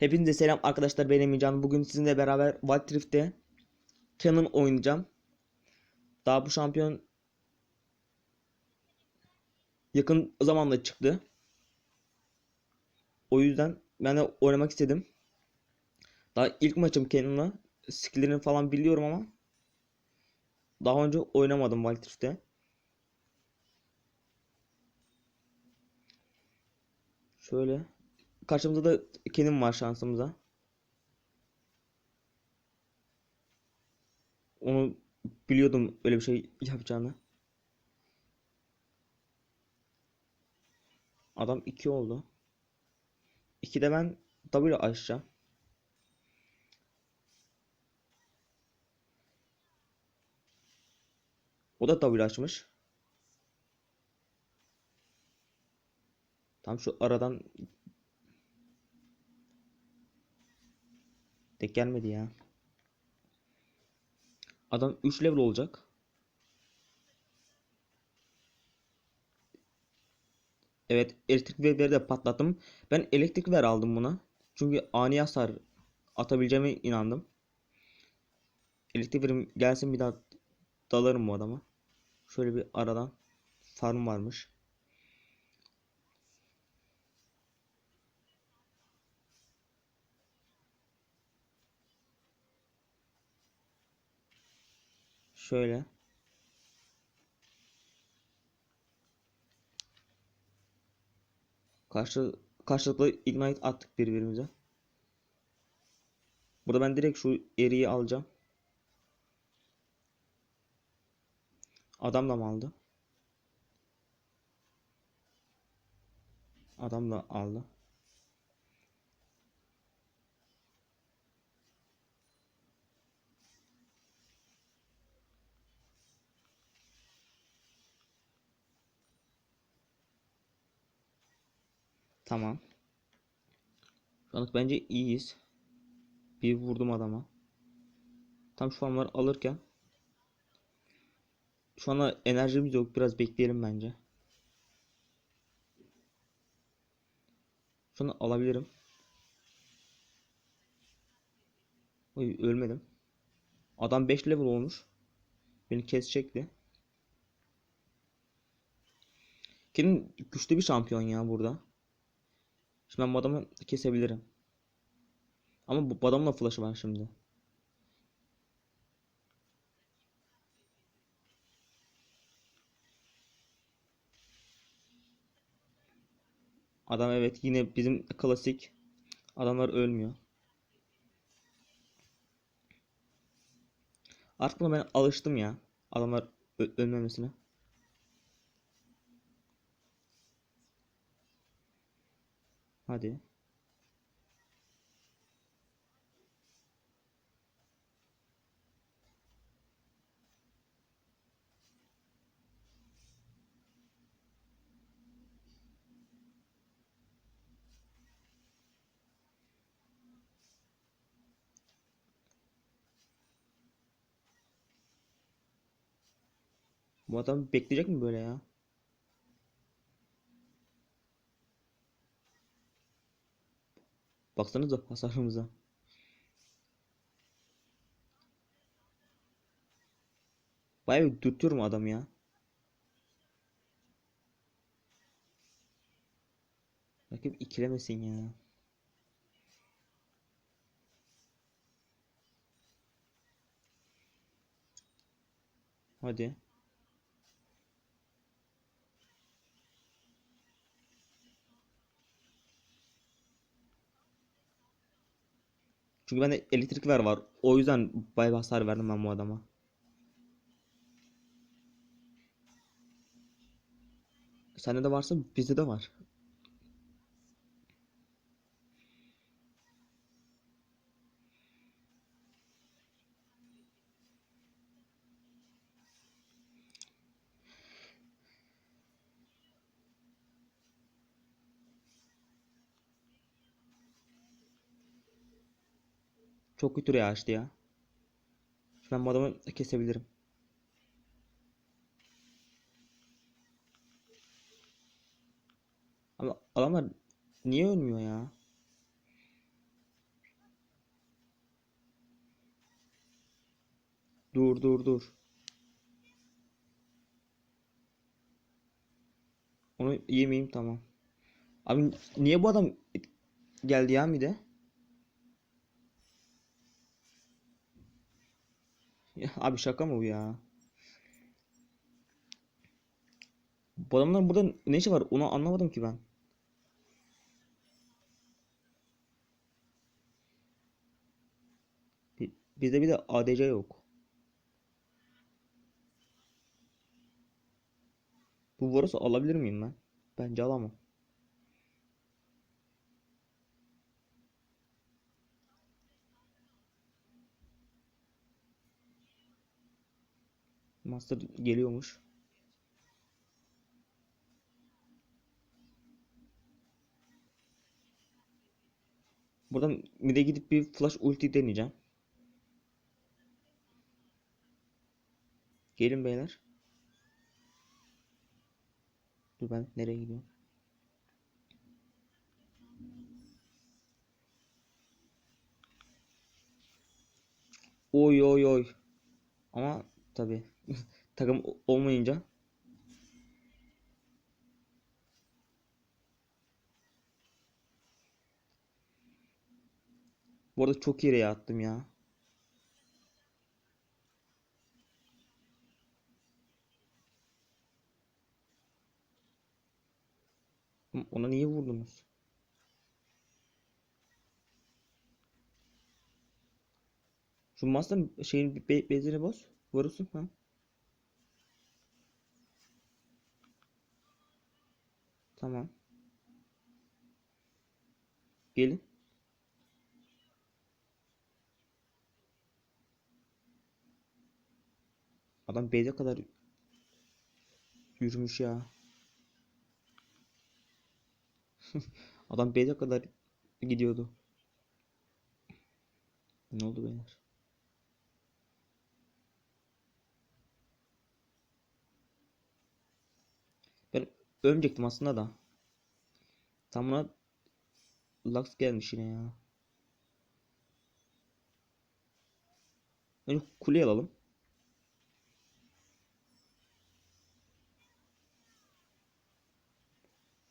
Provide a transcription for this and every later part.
Hepinize selam arkadaşlar ben Emircan. Bugün sizinle beraber Wild Rift'te Canon oynayacağım. Daha bu şampiyon yakın zamanda çıktı. O yüzden ben de oynamak istedim. Daha ilk maçım Canon'la. Skill'lerini falan biliyorum ama daha önce oynamadım Wild Rift'te. Şöyle Karşımızda da Kenim var şansımıza. Onu biliyordum öyle bir şey yapacağını. Adam 2 oldu. 2 de ben W açacağım. O da W açmış. Tam şu aradan Tek gelmedi ya. Adam 3 level olacak. Evet elektrik verleri de patlattım. Ben elektrik ver aldım buna. Çünkü ani hasar atabileceğime inandım. Elektrik verim gelsin bir daha dalarım bu adama. Şöyle bir aradan farm varmış. Şöyle. Karşı, karşılıklı ignite attık birbirimize. Burada ben direkt şu eriyi alacağım. Adam da mı aldı? Adam da aldı. Tamam. Şu anlık bence iyiyiz. Bir vurdum adama. Tam şu farmları alırken. Şu anda enerjimiz yok. Biraz bekleyelim bence. Şunu alabilirim. Oy ölmedim. Adam 5 level olmuş. Beni kesecekti. Kim güçlü bir şampiyon ya burada. Şimdi ben bu adamı kesebilirim. Ama bu adamın da flash'ı var şimdi. Adam evet yine bizim klasik adamlar ölmüyor. Artık buna ben alıştım ya. Adamlar ölmemesine. Hadi. Bu adam bekleyecek mi böyle ya? Baksanıza hasarımıza. Bayağı bir dürtüyorum adam ya. Rakip ikilemesin ya. Hadi. Çünkü bende elektrik ver var. O yüzden bayağı hasar verdim ben bu adama. Sende de varsa bizde de var. Çok kötü rüya açtı ya. Ben bu adamı kesebilirim. Ama adamlar niye ölmüyor ya? Dur dur dur. Onu yemeyeyim tamam. Abi niye bu adam geldi ya bir de? Ya abi şaka mı bu ya? Bu adamların burada ne işi var? Onu anlamadım ki ben. Bi- Bizde bir de ADC yok. Bu Varus'u alabilir miyim ben? Bence alamam. Master geliyormuş. Buradan mid'e gidip bir flash ulti deneyeceğim. Gelin beyler. Dur ben nereye gidiyorum? Oy oy oy. Ama tabii takım olmayınca Bu arada çok yere attım ya. Ona niye vurdunuz? Şu master şeyin be bezini boz. Vurursun ha. Tamam. Gelin. Adam base'e kadar yürümüş ya. Adam base'e kadar gidiyordu. Ne oldu beyler? Ben ölmeyecektim aslında da. Tam buna Lux gelmiş yine ya. Önce kuleyi alalım.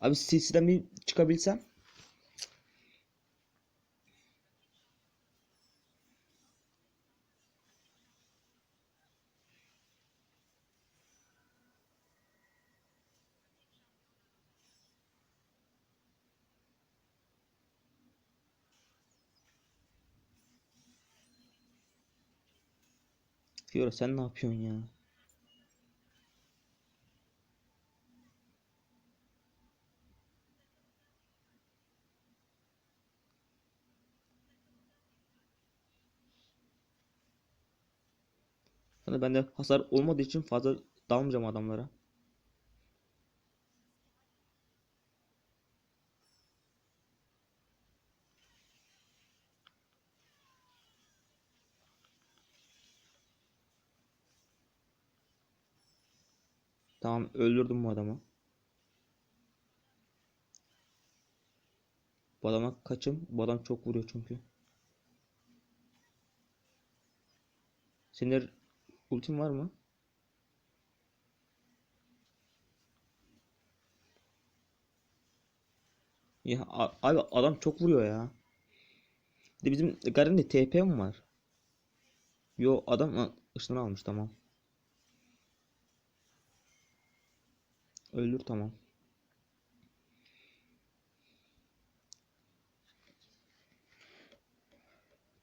Abi CC'den bir çıkabilsem. Fiora sen ne yapıyorsun ya? Sana bende hasar olmadığı için fazla dalmayacağım adamlara. Tamam öldürdüm bu adamı. Bu adama kaçım. Bu adam çok vuruyor çünkü. Senin ultin var mı? Ya abi adam çok vuruyor ya. De bizim Garen'de TP mi var? Yo adam ışını almış tamam. Öldür tamam.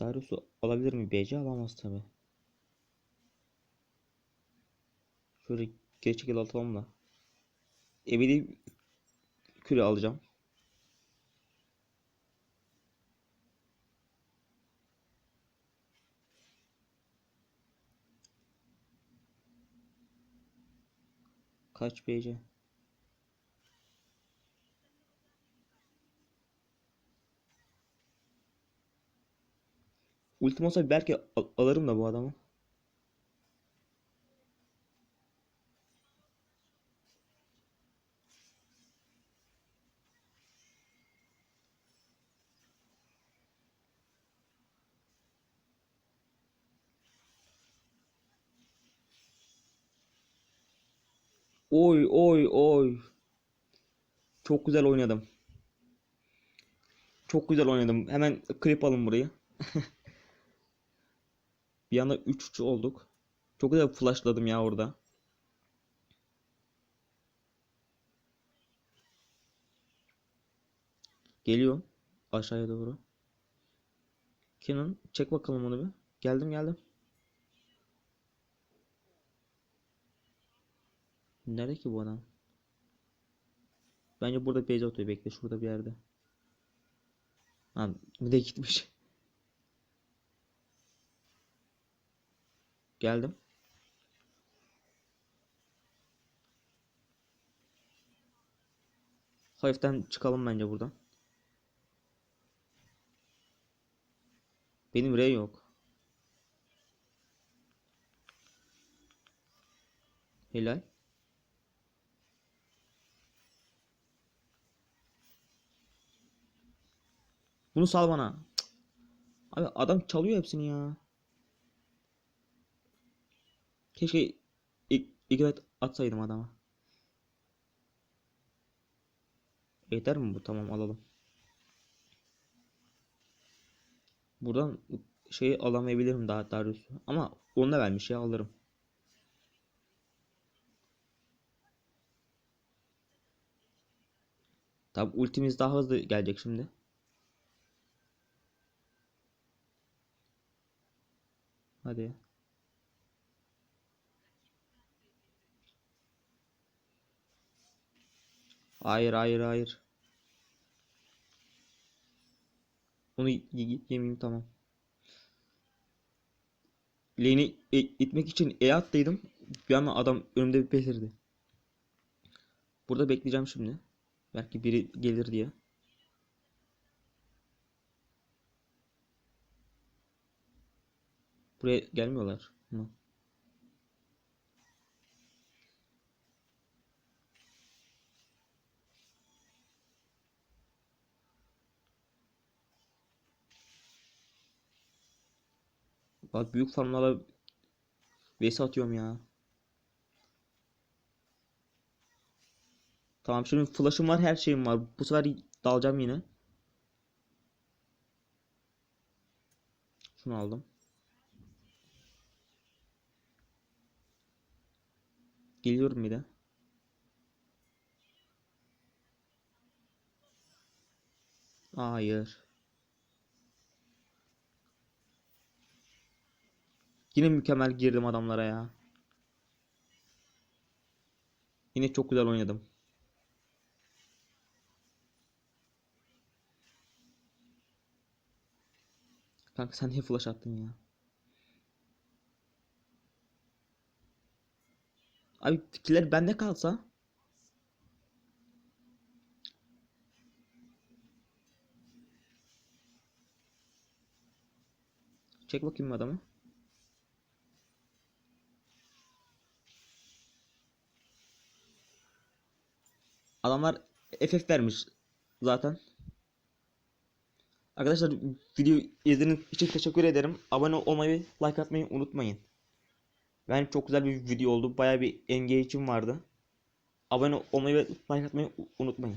Darius'u alabilir mi? BC alamaz tabi. Şöyle geri çekil atalım da. Ebedi küre alacağım. Kaç BC? Ultim olsa belki al- alırım da bu adamı. Oy oy oy. Çok güzel oynadım. Çok güzel oynadım. Hemen klip alın burayı. Bir anda 3-3 olduk. Çok güzel flashladım ya orada. Geliyor aşağıya doğru. Kenan çek bakalım onu bir. Geldim geldim. Nerede ki bu adam? Bence burada base atıyor. Bekle şurada bir yerde. Ha bir de gitmiş. Geldim. Hafiften çıkalım bence buradan. Benim R yok. Helal. Bunu sal bana. Abi adam çalıyor hepsini ya. Keşke ignite atsaydım adama. Yeter mi bu? Tamam alalım. Buradan şeyi alamayabilirim daha Darius'u. Ama onu da vermiş ya alırım. Tabi ultimiz daha hızlı gelecek şimdi. Hadi. Hayır hayır hayır. Onu yemeyeyim tamam. Lane'i e- itmek için E attıydım. Bir anda adam önümde bir belirdi. Burada bekleyeceğim şimdi. Belki biri gelir diye. Buraya gelmiyorlar mı? Bak büyük farmlara vs atıyorum ya. Tamam şimdi flash'ım var her şeyim var. Bu sefer dalacağım yine. Şunu aldım. Geliyorum bir de. Hayır. Yine mükemmel girdim adamlara ya. Yine çok güzel oynadım. Kanka sen niye flash attın ya? Abi fikirler bende kalsa Çek bakayım adamı. Adamlar FF vermiş zaten. Arkadaşlar video izlediğiniz için teşekkür ederim. Abone olmayı, like atmayı unutmayın. Ben çok güzel bir video oldu. Baya bir engage'im vardı. Abone olmayı ve like atmayı unutmayın.